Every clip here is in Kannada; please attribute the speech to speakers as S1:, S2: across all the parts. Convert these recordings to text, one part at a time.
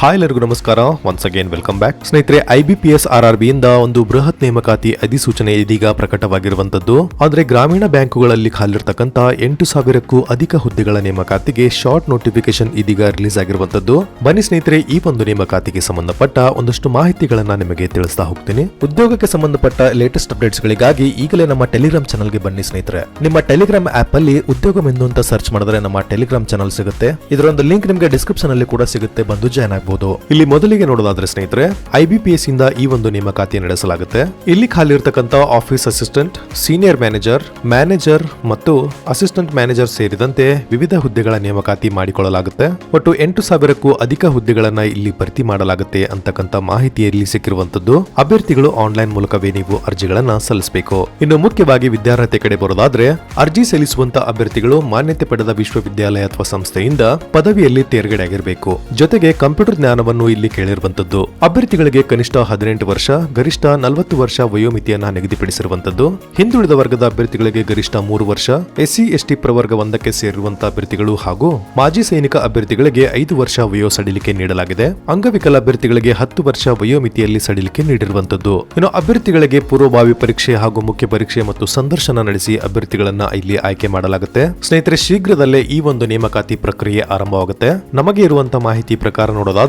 S1: ಹಾಯ್ ಎಲ್ಲರಿಗೂ ನಮಸ್ಕಾರ. ಒನ್ಸ್ ಅಗೇನ್ ವೆಲ್ಕಮ್ ಬ್ಯಾಕ್ ಸ್ನೇಹಿತರೆ ಐಬಿಪಿಎಸ್ ಆರ್ ಆರ್ ಬಿಯಿಂದ ಒಂದು ಬೃಹತ್ ನೇಮಕಾತಿ ಅಧಿಸೂಚನೆ ಇದೀಗ ಪ್ರಕಟವಾಗಿರುವಂತದ್ದು. ಆದರೆ ಗ್ರಾಮೀಣ ಬ್ಯಾಂಕುಗಳಲ್ಲಿ ಖಾಲಿರ್ತಕ್ಕಂತ ಎಂಟು ಸಾವಿರಕ್ಕೂ ಅಧಿಕ ಹುದ್ದೆಗಳ ನೇಮಕಾತಿಗೆ ಶಾರ್ಟ್ ನೋಟಿಫಿಕೇಶನ್ ಇದೀಗ ರಿಲೀಸ್ ಆಗಿರುವಂತದ್ದು. ಬನ್ನಿ ಸ್ನೇಹಿತರೆ, ಈ ಒಂದು ನೇಮಕಾತಿಗೆ ಸಂಬಂಧಪಟ್ಟ ಒಂದಷ್ಟು ಮಾಹಿತಿಗಳನ್ನ ನಿಮಗೆ ತಿಳಿಸ್ತಾ ಹೋಗ್ತೀನಿ. ಉದ್ಯೋಗಕ್ಕೆ ಸಂಬಂಧಪಟ್ಟ ಲೇಟೆಸ್ಟ್ ಅಪ್ಡೇಟ್ಸ್ ಗಳಿಗಾಗಿ ಈಗಲೇ ನಮ್ಮ ಟೆಲಿಗ್ರಾಮ್ ಚಾನಲ್ಗೆ ಬನ್ನಿ ಸ್ನೇಹಿತರೆ. ನಿಮ್ಮ ಟೆಲಿಗ್ರಾಮ್ ಆಪ್ ಅಲ್ಲಿ ಉದ್ಯೋಗವೆಂದು ಅಂತ ಸರ್ಚ್ ಮಾಡಿದ್ರೆ ನಮ್ಮ ಟೆಲಿಗ್ರಾಮ್ ಚಾನಲ್ ಸಿಗುತ್ತೆ. ಇದರ ಒಂದು ಲಿಂಕ್ ನಿಮಗೆ ಡಿಸ್ಕ್ರಿಪ್ಷನ್ ಅಲ್ಲಿ ಕೂಡ ಸಿಗುತ್ತೆ. ಬಂದು ಜಾಯ್ನ್ ಆಗಬಹುದು ಇಲ್ಲಿ ಮೊದಲಿಗೆ ನೋಡೋದಾದ್ರೆ ಸ್ನೇಹಿತರೆ ಐಬಿಪಿಎಸ್ ಇಂದ ಈ ಒಂದು ನೇಮಕಾತಿ ನಡೆಸಲಾಗುತ್ತೆ. ಇಲ್ಲಿ ಖಾಲಿ ಇರತಕ್ಕಂತ office assistant senior manager manager ಮತ್ತು ಅಸಿಸ್ಟೆಂಟ್ ಮ್ಯಾನೇಜರ್ ಸೇರಿದಂತೆ ವಿವಿಧ ಹುದ್ದೆಗಳ ನೇಮಕಾತಿ ಮಾಡಿಕೊಳ್ಳಲಾಗುತ್ತೆ. ಒಟ್ಟು ಎಂಟು ಸಾವಿರಕ್ಕೂ ಅಧಿಕ ಹುದ್ದೆಗಳನ್ನ ಇಲ್ಲಿ ಭರ್ತಿ ಮಾಡಲಾಗುತ್ತೆ ಅಂತಕ್ಕಂತ ಮಾಹಿತಿಯಲ್ಲಿ ಸಿಕ್ಕಿರುವಂತದ್ದು ಅಭ್ಯರ್ಥಿಗಳು ಆನ್ಲೈನ್ ಮೂಲಕವೇ ನೀವು ಅರ್ಜಿಗಳನ್ನ ಸಲ್ಲಿಸಬೇಕು. ಇನ್ನು ಮುಖ್ಯವಾಗಿ ವಿದ್ಯಾರ್ಹತೆ ಕಡೆ ಬರೋದಾದ್ರೆ, ಅರ್ಜಿ ಸಲ್ಲಿಸುವಂತ ಅಭ್ಯರ್ಥಿಗಳು ಮಾನ್ಯತೆ ಪಡೆದ ವಿಶ್ವವಿದ್ಯಾಲಯ ಅಥವಾ ಸಂಸ್ಥೆಯಿಂದ ಪದವಿಯಲ್ಲಿ ತೇರ್ಗಡೆ ಆಗಿರಬೇಕು ಜೊತೆಗೆ ಕಂಪ್ಯೂಟರ್ ಜ್ಞಾನವನ್ನು ಇಲ್ಲಿ ಕೇಳಿರುವಂತದ್ದು ಅಭ್ಯರ್ಥಿಗಳಿಗೆ ಕನಿಷ್ಠ ಹದಿನೆಂಟು ವರ್ಷ, ಗರಿಷ್ಠ ನಲವತ್ತು ವರ್ಷ ವಯೋಮಿತಿಯನ್ನ ನಿಗದಿಪಡಿಸಿರುವಂತದ್ದು ಹಿಂದುಳಿದ ವರ್ಗದ ಅಭ್ಯರ್ಥಿಗಳಿಗೆ ಗರಿಷ್ಠ ಮೂರು ವರ್ಷ, ಎಸ್ಸಿ, ಎಸ್ಟಿ ಪ್ರವರ್ಗ ಒಂದಕ್ಕೆ ಸೇರಿರುವಂತಹ ಅಭ್ಯರ್ಥಿಗಳು ಹಾಗೂ ಮಾಜಿ ಸೈನಿಕ ಅಭ್ಯರ್ಥಿಗಳಿಗೆ ಐದು ವರ್ಷ ವಯೋ ಸಡಿಲಿಕೆ ನೀಡಲಾಗಿದೆ. ಅಂಗವಿಕಲ ಅಭ್ಯರ್ಥಿಗಳಿಗೆ ಹತ್ತು ವರ್ಷ ವಯೋಮಿತಿಯಲ್ಲಿ ಸಡಿಲಿಕೆ ನೀಡಿರುವಂತದ್ದು ಇನ್ನು ಅಭ್ಯರ್ಥಿಗಳಿಗೆ ಪೂರ್ವಭಾವಿ ಪರೀಕ್ಷೆ ಹಾಗೂ ಮುಖ್ಯ ಪರೀಕ್ಷೆ ಮತ್ತು ಸಂದರ್ಶನ ನಡೆಸಿ ಅಭ್ಯರ್ಥಿಗಳನ್ನ ಇಲ್ಲಿ ಆಯ್ಕೆ ಮಾಡಲಾಗುತ್ತೆ. ಸ್ನೇಹಿತರೆ, ಶೀಘ್ರದಲ್ಲೇ ಈ ಒಂದು ನೇಮಕಾತಿ ಪ್ರಕ್ರಿಯೆ ಆರಂಭವಾಗುತ್ತೆ. ನಮಗೆ ಇರುವಂತಹ ಮಾಹಿತಿ ಪ್ರಕಾರ ನೋಡೋದಾದ್ರೆ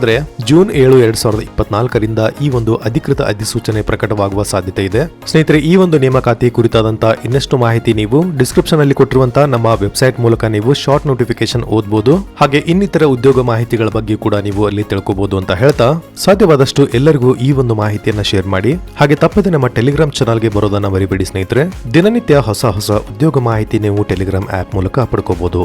S1: ಜೂನ್ ಏಳು ಎರಡ್ ಸಾವಿರದ ಇಪ್ಪತ್ನಾಲ್ಕರಿಂದ ಈ ಒಂದು ಅಧಿಕೃತ ಅಧಿಸೂಚನೆ ಪ್ರಕಟವಾಗುವ ಸಾಧ್ಯತೆ ಇದೆ. ಸ್ನೇಹಿತರೆ, ಈ ಒಂದು ನೇಮಕಾತಿ ಕುರಿತಾದಂತಹ ಇನ್ನಷ್ಟು ಮಾಹಿತಿ ನೀವು ಡಿಸ್ಕ್ರಿಪ್ಷನ್ ಅಲ್ಲಿ ಕೊಟ್ಟಿರುವಂತಹ ನಮ್ಮ ವೆಬ್ಸೈಟ್ ಮೂಲಕ ನೀವು ಶಾರ್ಟ್ ನೋಟಿಫಿಕೇಶನ್ ಓದಬಹುದು ಹಾಗೆ ಇನ್ನಿತರ ಉದ್ಯೋಗ ಮಾಹಿತಿಗಳ ಬಗ್ಗೆ ಕೂಡ ನೀವು ಅಲ್ಲಿ ತಿಳ್ಕೋಬಹುದು ಅಂತ ಹೇಳ್ತಾ, ಸಾಧ್ಯವಾದಷ್ಟು ಎಲ್ಲರಿಗೂ ಈ ಒಂದು ಮಾಹಿತಿಯನ್ನ ಶೇರ್ ಮಾಡಿ. ಹಾಗೆ ತಪ್ಪದೆ ನಮ್ಮ ಟೆಲಿಗ್ರಾಮ್ ಚಾನಲ್ಗೆ ಬರೋದನ್ನ ಮರಿಬೇಡಿ ಸ್ನೇಹಿತರೆ. ದಿನನಿತ್ಯ ಹೊಸ ಹೊಸ ಉದ್ಯೋಗ ಮಾಹಿತಿ ನೀವು ಟೆಲಿಗ್ರಾಮ್ ಆಪ್ ಮೂಲಕ ಪಡ್ಕೋಬಹುದು